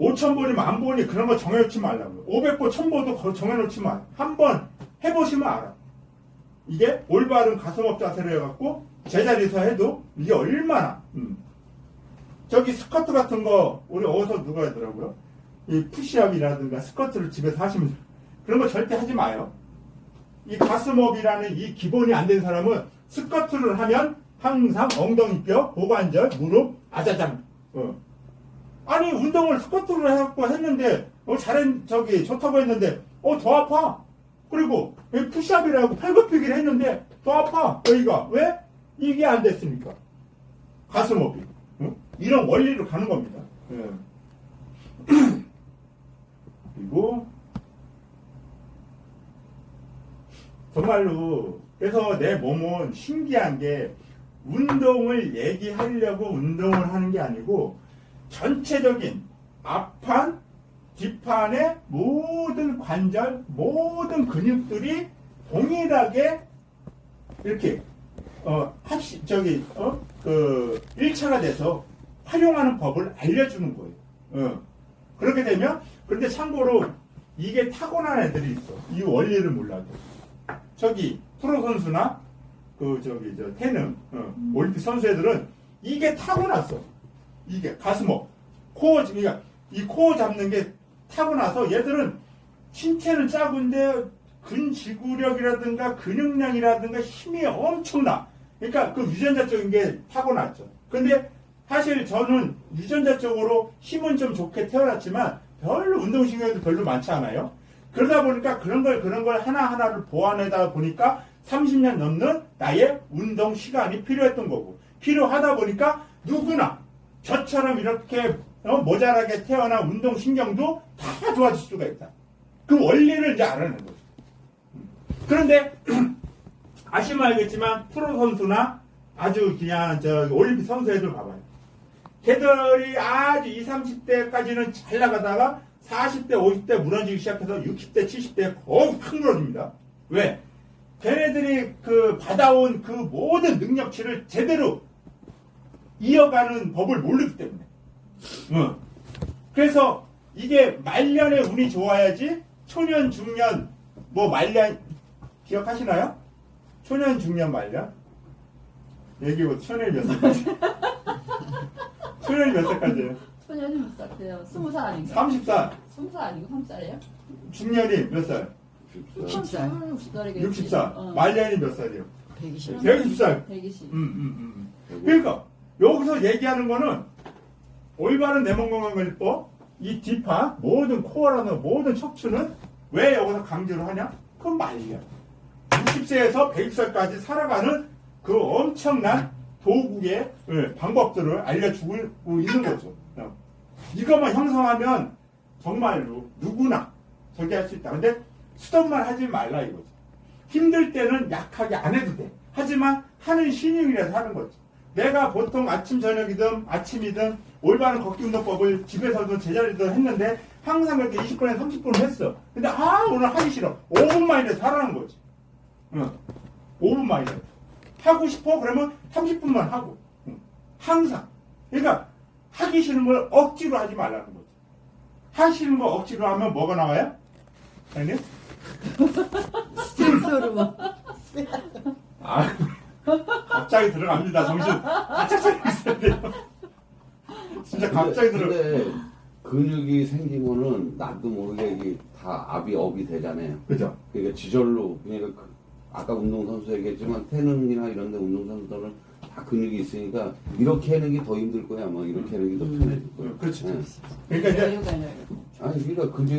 5,000보니 만보니 그런 거 정해놓지 말라고요. 500보, 1000보도 정해놓지 마. 한번 해보시면 알아. 이게 올바른 가슴업 자세를 해갖고 제자리에서 해도 이게 얼마나 음. 저기 스쿼트 같은 거 우리 어디서 누가 하더라고요. 이 푸시업이라든가 스쿼트를 집에서 하시면. 그런 거 절대 하지 마요. 이 가슴업이라는 이 기본이 안 된 사람은 스쿼트를 하면 항상 엉덩이뼈, 고관절, 무릎, 아자장. 어. 아니 운동을 스쿼트를 해갖고 했는데 어 잘했 저기 좋다고 했는데 어 더 아파. 그리고 이 푸시업이라고 팔굽히기를 했는데 더 아파. 여기가 왜? 이게 안 됐으니까. 가슴업이. 응? 이런 원리로 가는 겁니다. 예. 그리고 정말로 그래서 내 몸은 신기한 게 운동을 얘기하려고 운동을 하는 게 아니고 전체적인 앞판, 뒷판의 모든 관절, 모든 근육들이 동일하게 이렇게 어 합시 저기 어 그 일차가 돼서 활용하는 법을 알려주는 거예요. 어. 그렇게 되면 근데 참고로 이게 타고난 애들이 있어. 이 원리를 몰라도. 저기 프로 선수나 그 저기 저 태능 어, 올림픽 선수 애들은 이게 타고났어. 이게 가슴업, 코어 그러니까 이 코어 잡는 게 타고 나서 얘들은 신체는 작은데 근지구력이라든가 근육량이라든가 힘이 엄청나. 그러니까 그 유전자 적인 게 타고났죠. 근데 사실 저는 유전자 적으로 힘은 좀 좋게 태어났지만 별로 운동신경도 별로 많지 않아요. 그러다 보니까 그런 걸 그런 걸 하나하나를 보완하다 보니까 30년 넘는 나의 운동 시간이 필요했던 거고 필요하다 보니까 누구나 저처럼 이렇게 어, 모자라게 태어난 운동 신경도 다 좋아질 수가 있다. 그 원리를 이제 알아낸 거죠. 그런데 아시면 알겠지만 프로 선수나 아주 그냥 저 올림픽 선수애들 봐봐요. 걔들이 아주 20, 30대까지는 잘 나가다가 40대, 50대 무너지기 시작해서 60대, 70대 거의 큰 무너집니다. 왜? 걔네들이 그 받아온 그 모든 능력치를 제대로 이어가는 법을 모르기 때문에. 응. 그래서 이게 말년에 운이 좋아야지 초년, 중년, 뭐 말년, 기억하시나요? 초년, 중년, 말년? 얘기해보 초년이 몇 살까지? 초년이 몇 살까지예요? 소년이 몇 살이에요? 스무 살 아닌가? 30살. 스무 살 아니고 삼 살이에요? 중년이 몇 살? 60살. 60살이겠지. 60살. 어. 말년이 몇 살이요? 120. 120살. 120. 음, 음, 음. 그러니까 여기서 얘기하는 거는 올바른 내몸건강관리법 이 뒷파 모든 코어라는 모든 척추는 왜 여기서 강조를 하냐? 그건 말이야. 60세에서 100살까지 살아가는 그 엄청난 도구의 예, 방법들을 알려주고 있는 거죠. 어. 이것만 형성하면 정말로 누구나 저기 할 수 있다. 근데 수단만 하지 말라 이거죠. 힘들 때는 약하게 안 해도 돼. 하지만 하는 신용이라서 하는 거죠. 내가 보통 아침 저녁이든 아침이든 올바른 걷기 운동법을 집에서도 제자리도 했는데 항상 그렇게 20분에 30분을 했어. 근데 아 오늘 하기 싫어. 5분만 이라도 하라는 거지. 응. 5분만 이라도. 하고 싶어? 그러면 30분만 하고. 응. 항상. 그러니까 하기 싫은 걸 억지로 하지 말라는 거지. 하시는 거 억지로 하면 뭐가 나와요? 아니? 스트레스로 막. 아, 갑자기 들어갑니다. 정신 바짝 차리고 있어야 돼요. 진짜 갑자기 들어. 근데 근육이 생기면은 나도 모르게 이게 다 압이 업이 되잖아요. 그죠? 그러니까 지절로 그러니까 그- 아까 운동선수 얘기했지만 태능이나 이런 데 운동선수들은 다 근육이 있으니까 이렇게 하는 게 더 힘들 거야. 뭐 이렇게 하는 게 더 편해질 거야. 음, 그렇죠. 예. 그러니까 이제 여유가 아니 그러니까 근육